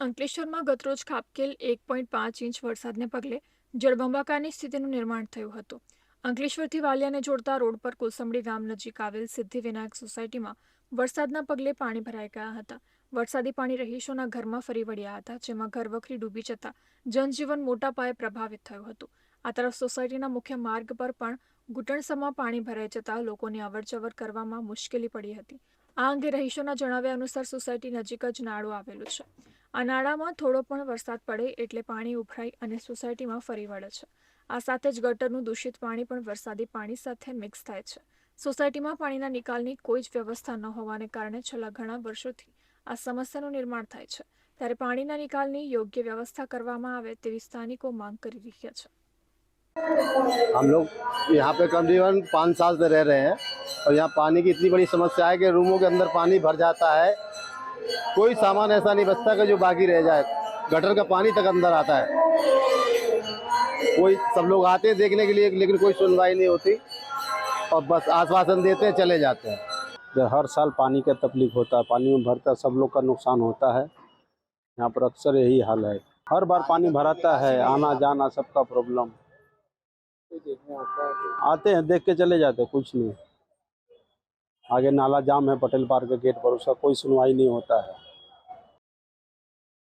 અંકલેશ્વરમાં ગતરોજ ખાબકેલ એક પોઈન્ટ પાંચ ઇંચ વરસાદને પગલે જળબંબાકારની સ્થિતિનું નિર્માણ થયું હતું. અંકલેશ્વરથી વાલિયાને જોડતા રોડ પર કોસંબડી ગામ નજીક આવેલ સિદ્ધિવિનાયક સોસાયટીમાં વરસાદના પગલે પાણી ભરાઈ ગયા હતા. વરસાદી પાણી રહીશોના ઘરમાં ફરી વળ્યા હતા, જેમાં ઘરવખરી ડૂબી જતા જનજીવન મોટા પાયે પ્રભાવિત થયું હતું. આ તરફ સોસાયટીના મુખ્ય માર્ગ પર પણ ઘૂંટણસમાં પાણી ભરાઈ જતા લોકોને અવરજવર કરવામાં મુશ્કેલી પડી હતી. આ અંગે રહીશોના જણાવ્યા અનુસાર સોસાયટી નજીક જ નાળું આવેલું છે. આ નાળામાં થોડો પણ વરસાદ પડે એટલે પાણી ઉભરાઈ અને સોસાયટીમાં ફરી વળે છે આ સાથે જ ગટરનું દૂષિત પાણી પણ વરસાદી પાણી સાથે મિક્સ થાય છે સોસાયટીમાં પાણીના નિકાલની કોઈ જ વ્યવસ્થા ન હોવાને કારણે છેલ્લા ઘણા વર્ષોથી આ સમસ્યાનું નિર્માણ થાય છે ત્યારે પાણીના નિકાલની યોગ્ય વ્યવસ્થા કરવામાં આવે તેવી સ્થાનિકો માંગ કરી રહ્યા છે हम लोग यहाँ पे करीबन पाँच साल से रह रहे हैं और यहाँ पानी की इतनी बड़ी समस्या है कि रूमों के अंदर पानी भर जाता है कोई सामान ऐसा नहीं बचता कि जो बाकी रह जाए। गटर का पानी तक अंदर आता है। कोई सब लोग आते हैं देखने के लिए, लेकिन कोई सुनवाई नहीं होती। और बस आश्वासन देते हैं, चले जाते हैं। इधर हर साल पानी का तकलीफ़ होता है, पानी में भरता सब लोग का नुकसान होता है। यहाँ पर अक्सर यही हाल है। हर बार पानी भराता है आना जाना सबका प्रॉब्लम आते हैं, देख के चले जाते कुछ नहीं। आगे नाला जाम है पटेल पार्क के गेट पर उसका कोई सुनवाई नहीं होता है